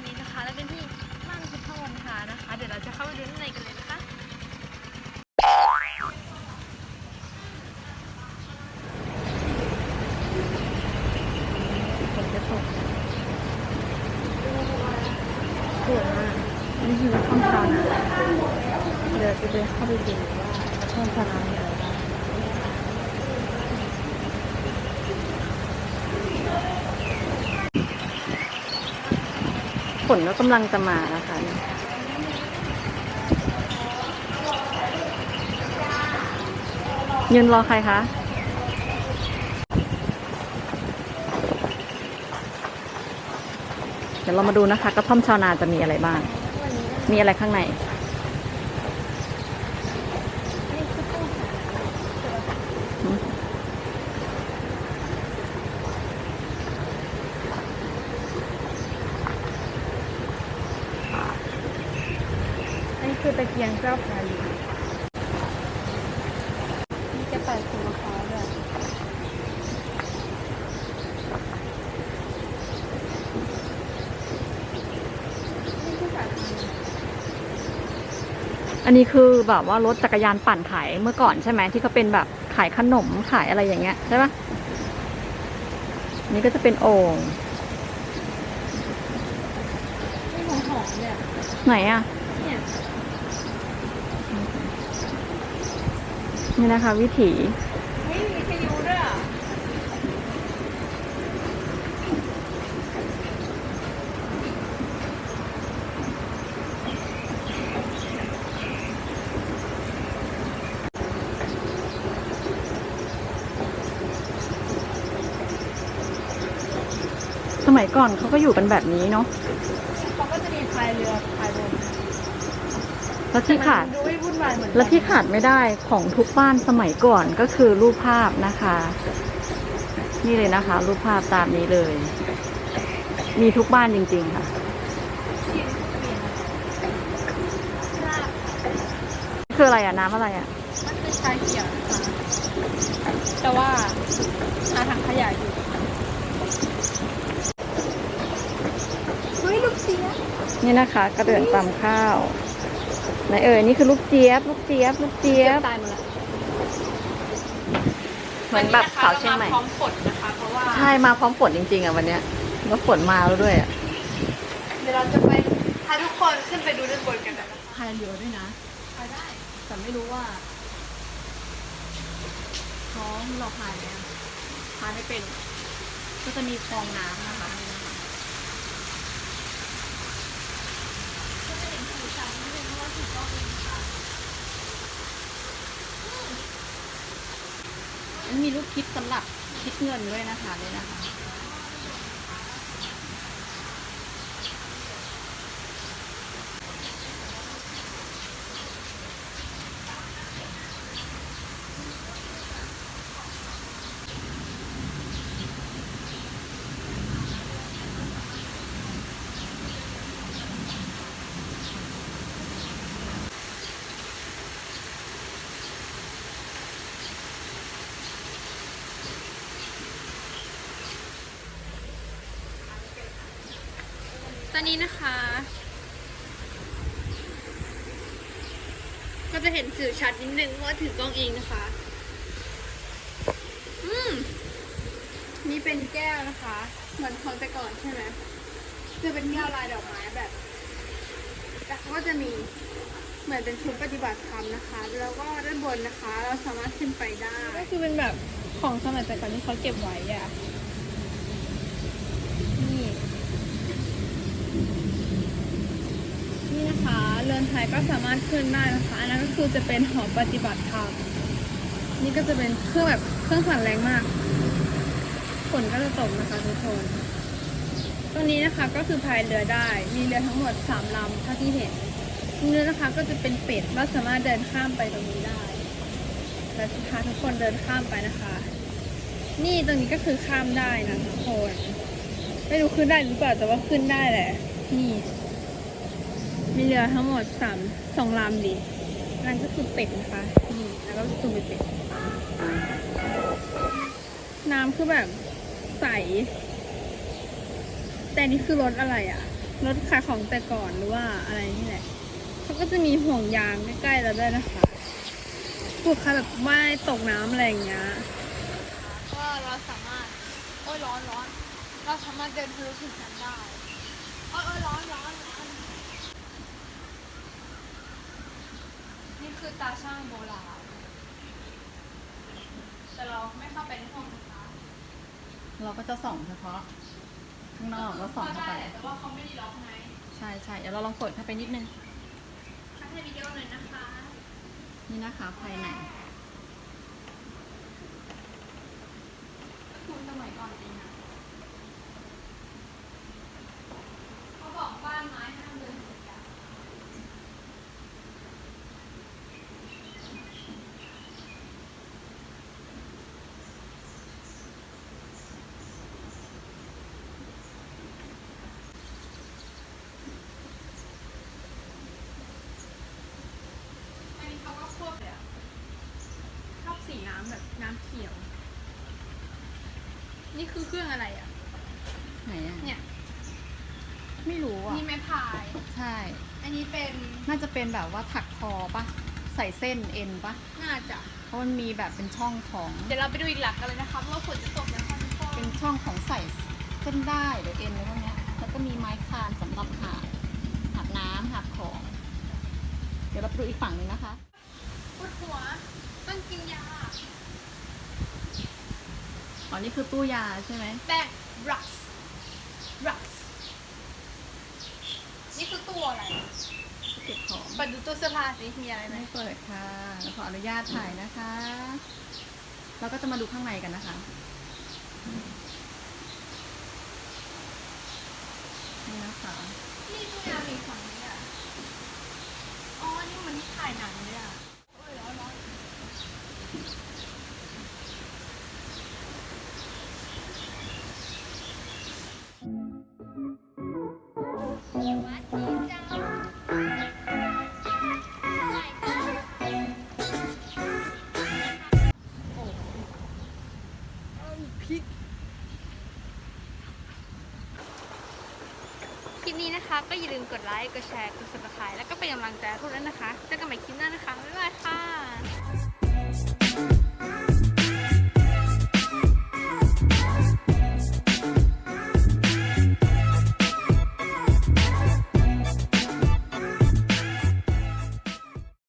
อนนี้นะคะเราเป็นที่ม่านพุทธวันทานะคะ เดี๋ยวเราจะเข้าไปดูข้างในกันเลยนะคะฝนจะตกสวยมากนี่คือห้องชานเดี๋ยวจะไปเข้าไปดูว่าห้องชาวนามีอะไรบ้าง ฝนก็กำลังจะมานะคะเนี่ยยืนรอใครคะเดี๋ยวเรามาดูนะคะกระท่อมชาวนาจะมีอะไรบ้าง มีอะไรข้างใน นี่ คือตะเกียงเจ้าพาลีมีกระต่ายขูดมะพร้าวด้วยนี่คือสาขาอันนี้คือแบบว่ารถจักรยานปั่นขายเมื่อก่อนใช่ไหมที่เขาเป็นแบบขายขนมขายอะไรอย่างเงี้ยใช่ปะนี่ก็จะเป็นโอ่งไม่หอมหอมๆเนี่ยไหนอะเนี่ย นี่นะคะ วิถีเฮ้ยมีพายุด้วยอะสมัยก่อนเขาก็อยู่กันแบบนี้เนาะเขาก็จะมีพายเรือพายบน แล้วที่ขาดแต่มันดูไม่วุ่นวายเหมือนและที่ขาดไม่ได้ของทุกบ้านสมัยก่อนก็คือรูปภาพนะคะ นี่เลยนะคะ รูปภาพตามนี้เลย มีทุกบ้านจริง ๆ ค่ะ คืออะไรอะน้ำอะไรอะมันคือชาเขียวนะคะแต่ว่าอาถังขยะอยู่เฮ้ยลูกเสีย นี่นะคะ กระเดื่องตำข้าว ไหนเอ่ยนี่คือลูกเจี๊ยบ ลูกเจี๊ยบ ลูกเจี๊ยบ ตายหมดแล้วเหมือนแบบสาวเชียงใหม่ พร้อมฝนนะคะเพราะว่าใช่มาพร้อมฝนจริงๆอะวันเนี้ยแล้วฝนมาแล้วด้วยอะเดี๋ยวเราจะไปพาทุกคนขึ้นไปดูด้านบนกันนะคะพายเรือด้วยนะไปได้แต่ไม่รู้ว่าท้องเราพายไหมอะพายไม่เป็น ก็จะมีคลองน้ำนะคะนี่นะคะ มันมีลูกคิดสำหรับคิดเงินด้วยนะคะเลยนะคะ ตอนนี้นะคะ ก็จะเห็นสื่อชัดนิดนึงว่าถือกล้องเองนะคะ อืม นี่เป็นแก้วนะคะ เหมือนของแต่ก่อนใช่ไหมจะเป็นแก้วลายดอกไม้แบบแต่เขาก็จะมีเหมือนเป็นชุดปฏิบัติธรรมนะคะ แล้วก็ด้านบนนะคะ เราสามารถขึ้นไปได้ ก็คือเป็นแบบของสมัยแต่ก่อนที่เขาเก็บไว้อะ นี่นะคะเรือนไทยก็สามารถขึ้นได้นะคะอันนั้นก็คือจะเป็นหอปฏิบัติธรรมนี่ก็จะเป็นเครื่องแบบเครื่องสั่นแรงมากฝนก็จะตกนะคะทุกคนตัวนี้นะคะก็คือพายเรือได้ มีเรือทั้งหมดสามลำเท่าที่เห็นเรือนะคะก็จะเป็นเป็ดเราสามารถเดินข้ามไปตรงนี้ได้เราจะพาทุกคนเดินข้ามไปนะคะ นี่ตรงนี้ก็คือข้ามได้นะทุกคนไม่รู้ขึ้นได้หรือเปล่าแต่ว่าขึ้นได้แหละนี่ มีเรือทั้งหมดสามสองลำดินั่นก็คือเป็ดนะคะนี่แล้วก็ตูเป็นเป็ดน้ำคือแบบใส แต่นี่คือรถอะไรอะ รถขายของแต่ก่อนหรือว่าอะไรนี่แหละเขาก็จะมีห่วงยางใกล้ๆเราด้วยนะคะปลูกใครแบบไม่ตกน้ำอะไรอย่างเงี้ยก็เราสามารถ โอ้ยร้อนร้อน เราสามารถเดินทะลุถึงนั้นได้โอ้ยโอ้ยร้อนร้อนร้อน นี่คือตาช่างโบราณแต่เราไม่เข้าไปในห้องนะคะเราก็จะส่องเฉพาะ ข้างนอกแล้วส่องเข้าไป ได้แต่ว่าเขาไม่ได้ล็อกไงใช่ใช่เดี๋ยวเราลองเปิดเข้าไปนิดนึง คัดให้วิดีโอหน่อยนะคะ นี่นะคะภายใน คุณสมัยก่อนจริงนะเขาบอกบ้านไม้ห้ามเดินเหยียบยาง อันนี้เขาก็ควบเลยอะชอบสีน้ำแบบน้ำเขียว นี่คือเครื่องอะไรอะไหนอะเนี่ย ไม่รู้อะ นี่ไม้พาย ใช่ อันนี้เป็นน่าจะเป็นแบบว่าถักคอปะใส่เส้นเอ็นปะน่าจะ เพราะมันมีแบบเป็นช่องของ เดี๋ยวเราไปดูอีกหลักกันเลยนะคะเพราะว่าฝนจะตกในห้องพ่อเป็นช่องของใส่เส้นได้หรือเอ็นอะไรพวกเนี้ยแล้วก็มีไม้คานสำหรับหักหักน้ำหักของ เดี๋ยวเราไปดูอีกฝั่งหนึงนะคะ ปวดหัว ต้องกินยา อ๋อนี่คือตู้ยาใช่ไหมแป้งรักรักนี่คือตัวอะไรเก็บของเปิดดูตู้เสื้อผ้าสิมีอะไรไหมไม่เปิดค่ะเราขออนุญาตถ่ายนะคะเราก็จะมาดูข้างในกันนะคะนี่นะคะนี่ตู้ยามีฝั่งนี้อะอ๋อนี่มันที่ถ่ายหนังเลยอะโอ้ยร้อนร้อน นะคะ ก็อย่าลืมกดไลค์ กดแชร์ กด subscribe แล้วก็เป็นกำลังใจให้พวกนั้นนะคะเจอกันใหม่คลิปหน้านะคะ บ๊ายบายค่ะ